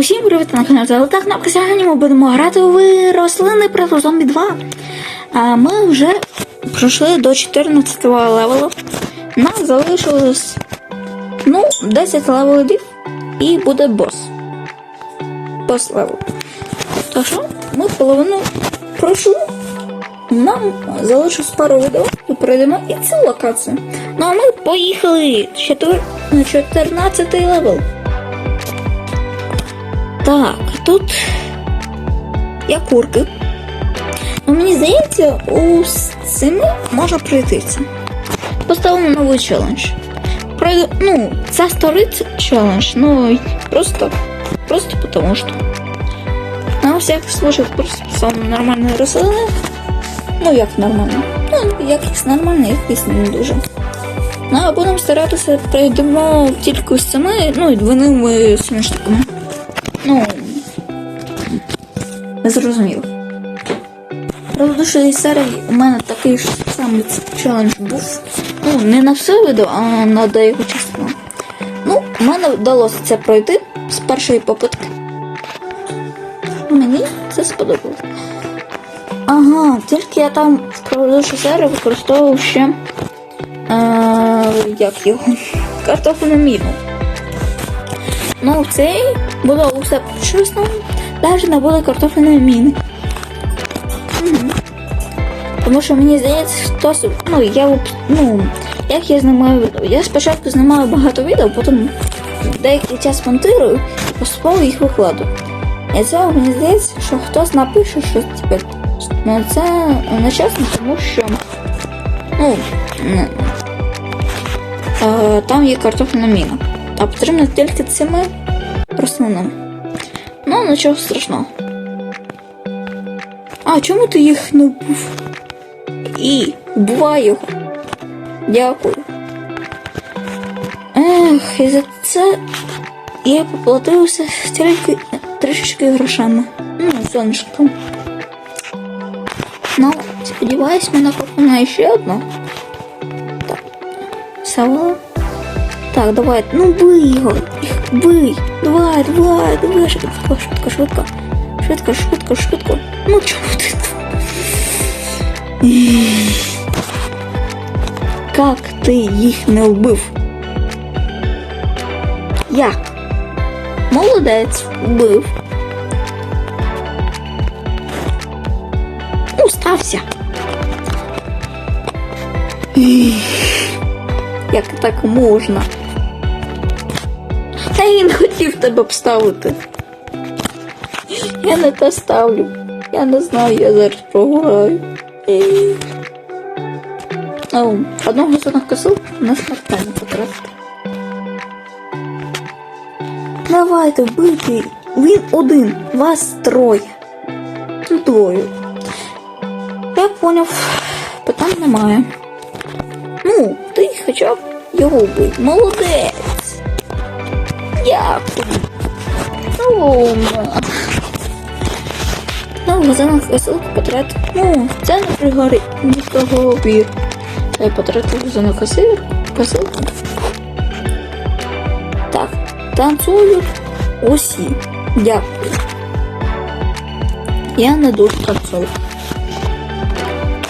Усім привіт на каналі Золотах. На сьогодні ми будемо грати у рослини проти зомбі 2. А ми вже пройшли до 14 левелу. Нам залишилось ну, 10 левелів і буде бос. Бос левел. Що ми половину пройшли. Нам залишилось пару відео і пройдемо і цю локацію. Ну а ми поїхали на 14 левел. Так, тут є курки. Ну, мені здається, у цими можна пройти. Поставимо новий челендж. Пройду, ну, це старий челендж, ну просто, просто потому что. На всякий случай просто поставимо нормальні рослини. Ну, як нормально. Ну, якісь нормальні, якісь не дуже. Ну, а будемо старатися пройдемо тільки з цими, ну і двойними смішниками. Ну, не зрозуміло. До серії у мене такий ж самий челендж був. Ну, не на все відео, а на деяку частину. Ну, у мене вдалося це пройти з першої попитки. Мені це сподобалось. Ага, тільки я там в предыдущій серії використовував ще. Е, як його? Картофельну міну. Ну, в цей було усе чесно, навіть не було картофельної міни. Мгм. Тому що мені здається, хтось, ну, я, ну, як я знімаю відео? Я спочатку знімаю багато відео, потім деякий час монтирую і поступово їх викладу. І цього мені здається, що хтось напише, що типу, ну, це не чесно, тому що ну, м, е, там є картофельна міна. А потрібно тільки цими рослинами. Ну, нічого страшного. А чому ти їх не вбив? І вбивай його. Дякую. Ех, і за це я поплатився тільки трішечки грошами. Ну, сонечком. Ну, сподіваюсь, мене поконає ще одна. Так. Сава. Так, давай. Ну бий його. Бий. Давай, давай, давай, швидко, швидко, швидко. Швидко, швидко, швидко. Ну чому ти? Как ти їх не вбив? Як? Молодець, вбив. Ну, стався. Як так можна? Та я не хотів тебе вставити. Я не те ставлю. Я не знаю, я зараз. О, одного з одних косил на смертельно потратити. Давайте бити. Він один, вас троє. Двоє. Я поняв, питань немає. Ну, ти хоча б його вбий. Молодець. Ну, м. ну, газанах веселку потратив. Ну, це не пригорить нікого потратив газанах косир, косилку. Так, танцюють усі. Дякую. Я не дуже танцюю.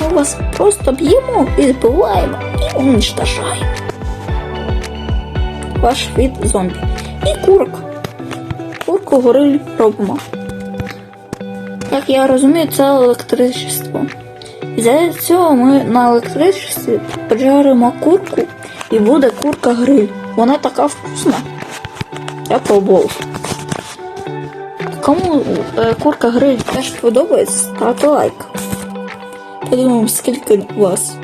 Ми вас просто б'ємо і збиваємо і уничтожаємо. Ваш від зомбі. Курок. Курку гориль робимо. Як я розумію, це електричество. За цього ми на електричестві поджаримо курку і буде курка гриль. Вона така вкусна. Я пробував. Кому е, курка гриль теж подобається, ставте лайк. Подумаємо, скільки вас.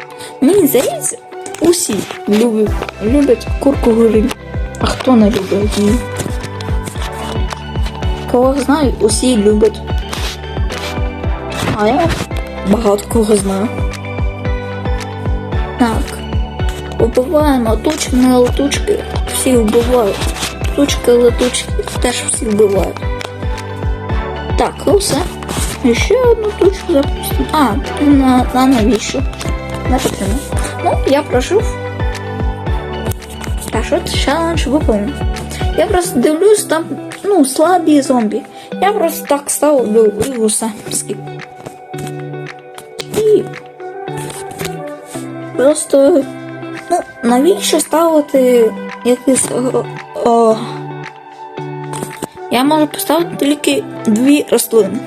Мені здається, усі люблять, люблять курку гриль. А хто не любить її? Кого знаю, усі люблять. А я багато кого знаю. Так. Убиваємо тучки, не летучки. Всі вбивають. Тучки, летучки теж всі вбивають. Так, ну все. І ще одну тучку запустимо. А, на, на навіщо? Не потрібно. Ну, я прожив. А що челендж виповнив? Я просто дивлюсь, там ну, слабі зомбі. Я просто так ставлю вируса. Скіп. І просто, ну, навіщо ставити якийсь. О, я можу поставити тільки дві рослини.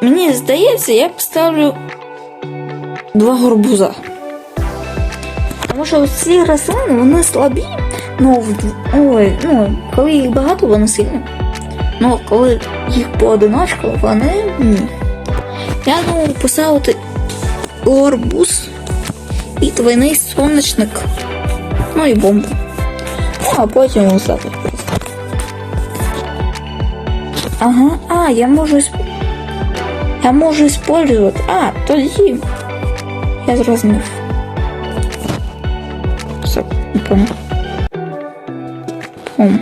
Мені здається, я поставлю два горбуза. Тому що ці рослини вони слабі, ну, ой, ну, коли їх багато, вони сильні. Ну, коли їх поодиночку, вони ні. Я думаю поставити горбуз і двойний сонячник. Ну і бомбу. Ну, а потім усе. Ага, а, я можу. Я можу использовать. А, тоді. Я зрозумів. Все, не понял. Пум.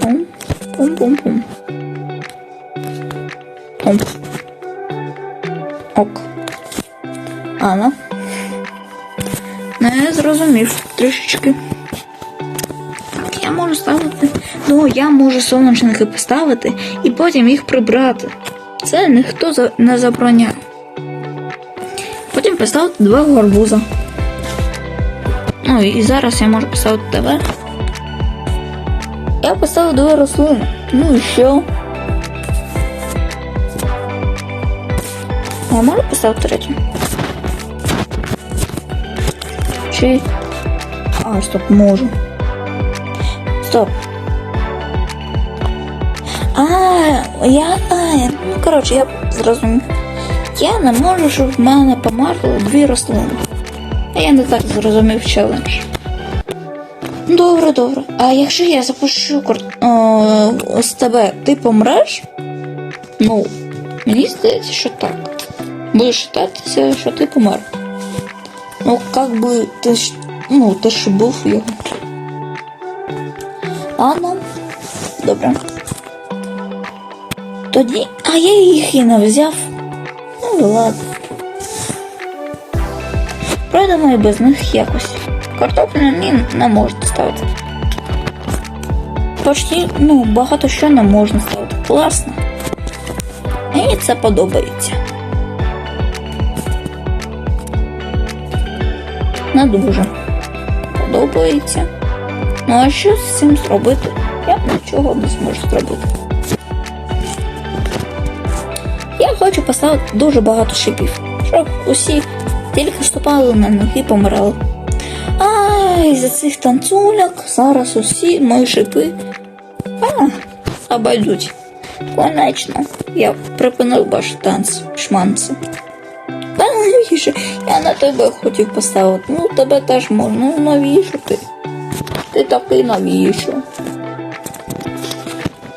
Пум. Пум-пум-пум. Пум. Ок. Ана. Не зрозумів трішечки. Я можу ставити. Ну, я можу сонячники поставити і потім їх прибрати. Це ніхто не забороняє. Потім поставити два горбуза. Ну і зараз я можу поставити тебе. Я поставив дві рослини. Ну і що? Я можу поставити третю? Чи. А, стоп, можу. Стоп. А, я. А, ну коротше, я зрозумів. Я не можу, щоб в мене померли дві рослини. Я не так зрозумів челендж. Добре, добре. А якщо я запущу о, з тебе, ти помреш? Ну, мені здається, що так. Будеш вважатися, що ти помер. Ну, як би ти ж. Ну, ти ж був його. Ладно. Добре. Тоді. А я їх і не взяв. Ну, ладно. Пройдемо і без них якось. Картоплю ні, не можна ставити. Почти, ну, багато що не можна ставити. Класно. Мені це подобається. Не дуже подобається. Ну а що з цим зробити? Я нічого не зможу зробити. Я хочу поставити дуже багато шипів, щоб усі тільки вступали на і помирали. Ай, за цих танцюляк зараз усі мої шипи а, обойдуть. Конечно, я припинив ваш танц, шманці. Та навіщо? Я на тебе хотів поставити. Ну, тебе теж можна. Ну, навіщо ти? Ти такий навіщо?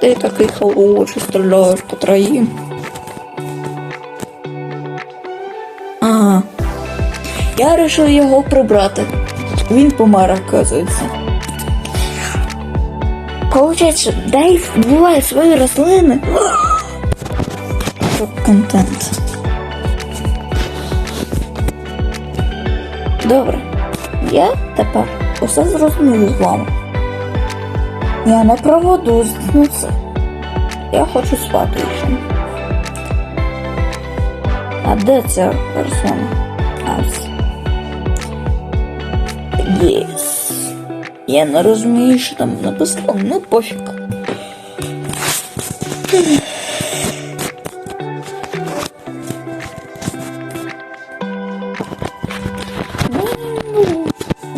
Ти такий хороший, стріляєш по троїм. Ага. Я вирішив його прибрати. Він помер, оказується. Получається, Дейв вбиває свої рослини. Контент. Добре. Я тепер усе зрозумію з вами. Я не проводу на це. Я хочу спати ще. А де ця персона? А. Єс. Я не розумію, що там написано, ну пофіг.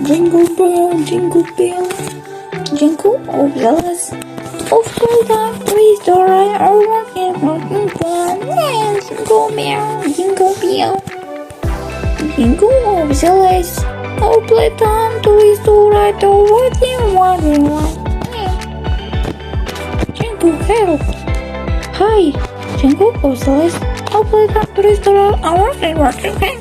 Jingle bell, jingle bell, jingle all bells. Of course, I'm pleased to ride a rocking, rocking bell. Yes, jingle bell, jingle bell. Jingle all bells. Oh, play time to right to what you want. you want. Jingle hell. Hi, jingle bells. Oh, play time to restore our rocking, rocking bell.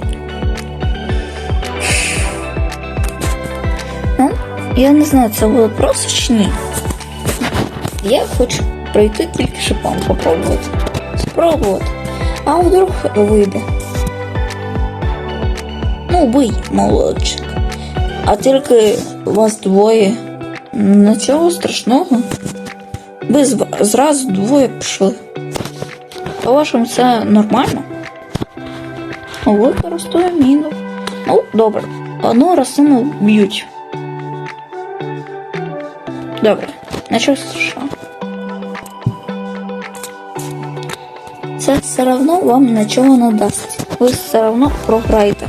Ну, я не знаю, це було просто чи ні. Я хочу пройти тільки шипом попробувати. Спробувати. А вдруг вийде. Ну, бий, молодчик. А тільки вас двоє нічого страшного. Ви зразу двоє пішли. По-вашому, це нормально? Використовую міну. Ну, добре. Одну росину б'ють. Добре, нічого страшного. Це все одно вам нічого не дасть. Ви все одно програєте.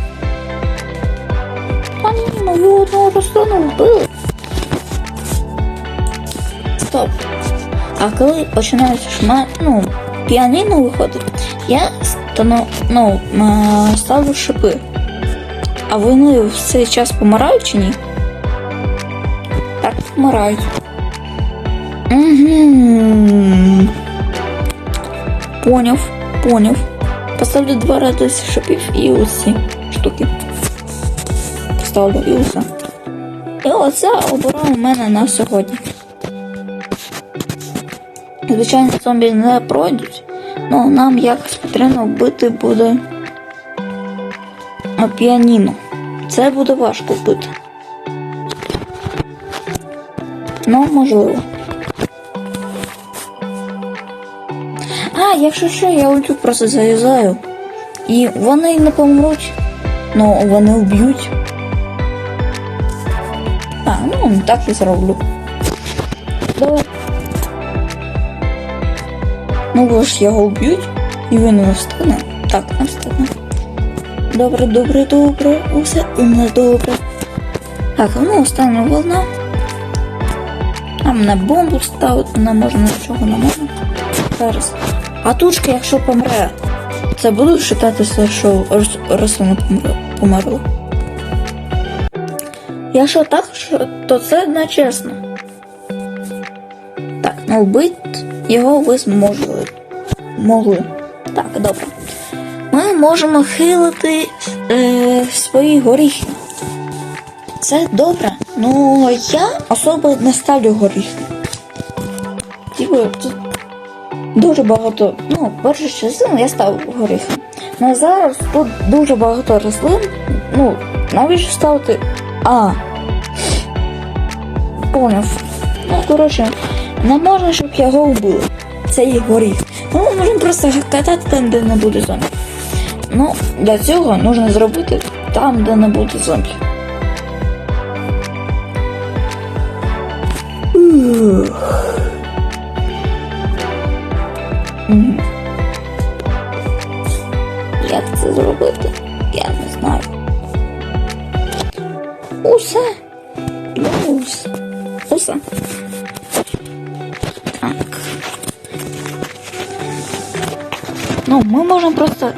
Ні, мою одну рослину вбили. Стоп. А коли починають шма... ну, піаніно виходить, я стану, ну, ставлю шипи. А вони в цей час помирають чи ні? Так, помирають. Угу. Поняв, поняв. Поставлю два радіус шипів і оці штуки. Поставлю і усе. І оце обираю у мене на сьогодні. Звичайно, зомбі не пройдуть, але нам якось потрібно вбити буде піаніно. Це буде важко вбити. Ну, можливо. А, якщо що, я ультю просто зав'язаю. І вони не помруть. Ну, вони вб'ють. Ну так і зроблю. Давай. Ну, бо ж його вб'ють, і він не встане. Так, не встане. Добре, добре, добре. Усе у нас добре. Так, а ну остання волна. А мене бомбу ставити не можна, нічого не можна. Зараз. А тушка, якщо помре, це буде вважатися, що рос- рослина померла. Якщо так, то це нечесно. Так, ну вбити його ви зможете. Могли. Так, добре. Ми можемо хилити е, свої горіхи. Це добре. Ну я особо не ставлю горіхи. Типу, тут дуже багато. Ну, першу частину я ставив горіхи. Ну зараз тут дуже багато рослин. Ну, навіщо ставити. А. Поняв. Ну, коротше, не можна, щоб його вбили. Це є горіх. Ну, ми можемо просто катати там, де не буде зомбі. Ну, для цього потрібно зробити там, де не буде зомбі. Як це зробити? Просто.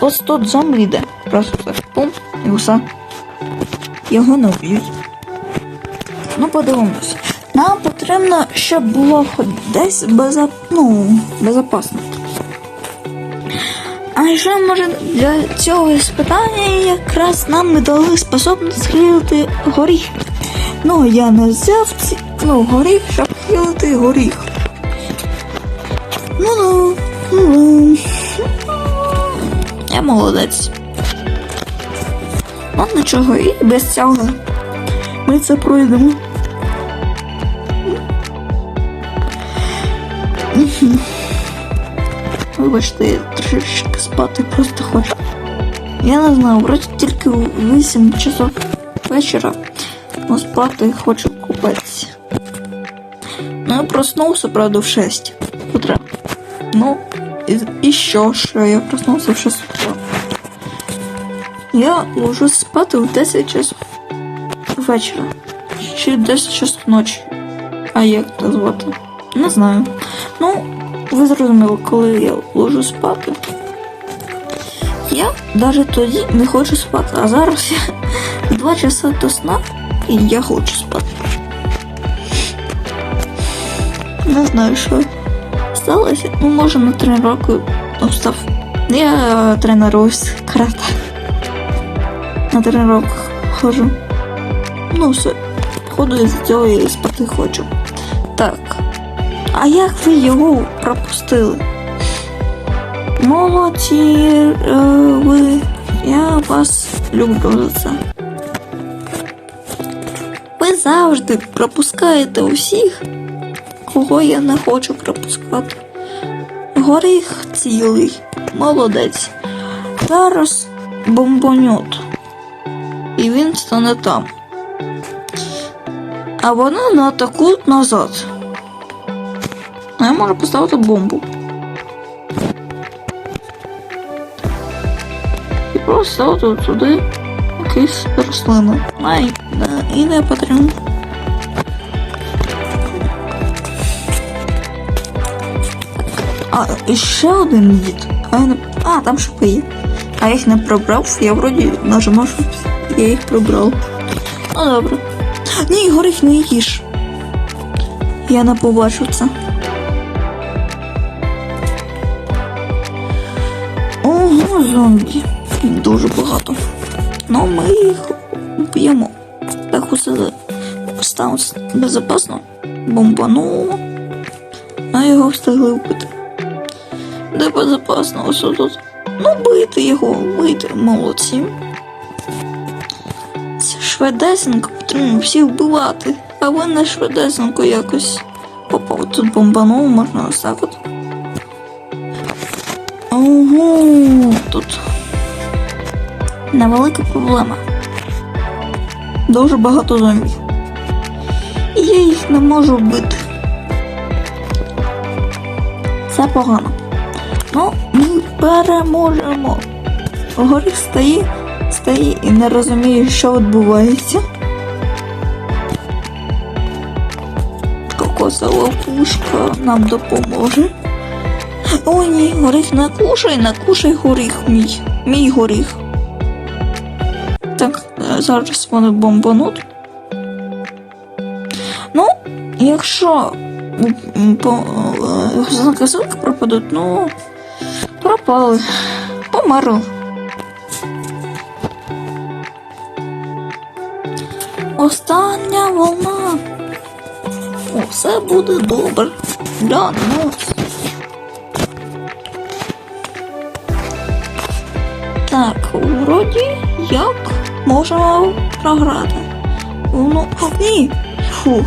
Ось тут зомбі йде. Просто так. Пум, і усе. Його не вб'ють. Ну, подивимося. Нам потрібно, щоб було хоч десь безоп... ну, безопасно. А ще може для цього іспитання якраз нам не дали способність хилити горіх. Ну, я не взяв ці... ну, горіх, щоб хилити горіх. Ну ну, ну ну. Я молодець. Ну нічого, і без цього ми це пройдемо. Вибачте, я трішки спати просто хочу. Я не знаю, вроді тільки у 8 часов вечора. Но спати хочу купатися. Ну, я проснувся, правда, в 6 утра. Ну, і, і що, я проснувся в 6 утра. Я ложусь спати в 10 часов вечора. Чи 10 часов ночі. А як це звати? Не знаю. Ну, ви зрозуміли, коли я ложу спати. Я навіть тоді не хочу спати, а зараз я 2 часа до сна і я хочу спати. Не знаю, що сталося. Ну, може на тренування встав. Я тренуюсь карате. На тренуваннях ходжу. Ну, все. Ходу із цього і спати хочу. Так. А як ви його пропустили? Молодці е, ви. Я вас люблю за це. Ви завжди пропускаєте усіх, кого я не хочу пропускати. Горіх цілий, молодець. Зараз бомбонют. І він стане там. А вони наатакують назад. А я можу поставити бомбу. І просто ставити туди якісь рослини. Ай, і не потрібно. А, і ще один дід. А, не... а там шипи є. А я їх не прибрав. Я вроді нажимав, щоб я їх прибрав. Ну добре. Ні, горіх не їж. Я не побачив це. Ого, зомбі. Дуже багато. Ну, ми їх б'ємо. Так усе стало безпечно. Бомбануло. А його встигли вбити. Де безпечно ось тут. Ну, бити його, бити, молодці. Це шведесенько потрібно всіх вбивати. А ви не шведесенько якось. Опа, от тут бомбанув, можна ось так от. Ого, тут невелика проблема. Дуже багато зомбів. Я їх не можу вбити. Це погано. Переможемо. Горіх стає, стає і не розуміє, що відбувається. Кокосова пушка нам допоможе. О, ні, горіх не кушай, не кушай горіх мій. Мій горіх. Так, е, зараз вони бомбануть. Ну, якщо по е, пропадуть, ну пропали. Померли. Остання волна. О, все буде добре. Для нас. Так, вроді як можемо програти. Ну, ні. Фух,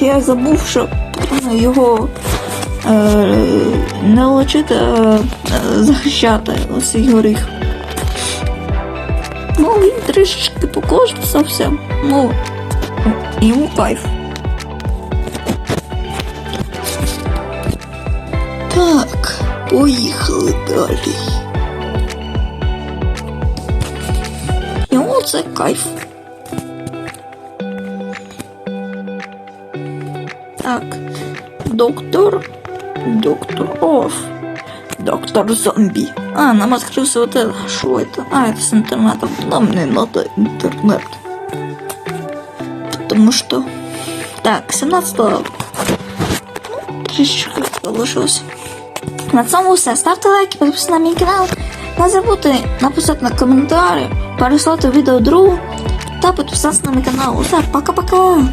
я забув, що потрібно його не лечити, а е, захищати оцей горіх. Ну, він трішечки покоштувався, ну, йому кайф. Так, поїхали далі. Йому це кайф. Так, доктор, доктор Оф, доктор зомби. А, нам открылся вот это. Что это? А, это с интернетом. Нам не надо интернет. Потому что... Так, 17 Ну, трішечки залишилось. На цьому все. Ставте лайки, підписуйтесь на мій канал. Не забудьте написати на коментарі, переслати відео другу та підписатися на мій канал. Усе, пока-пока!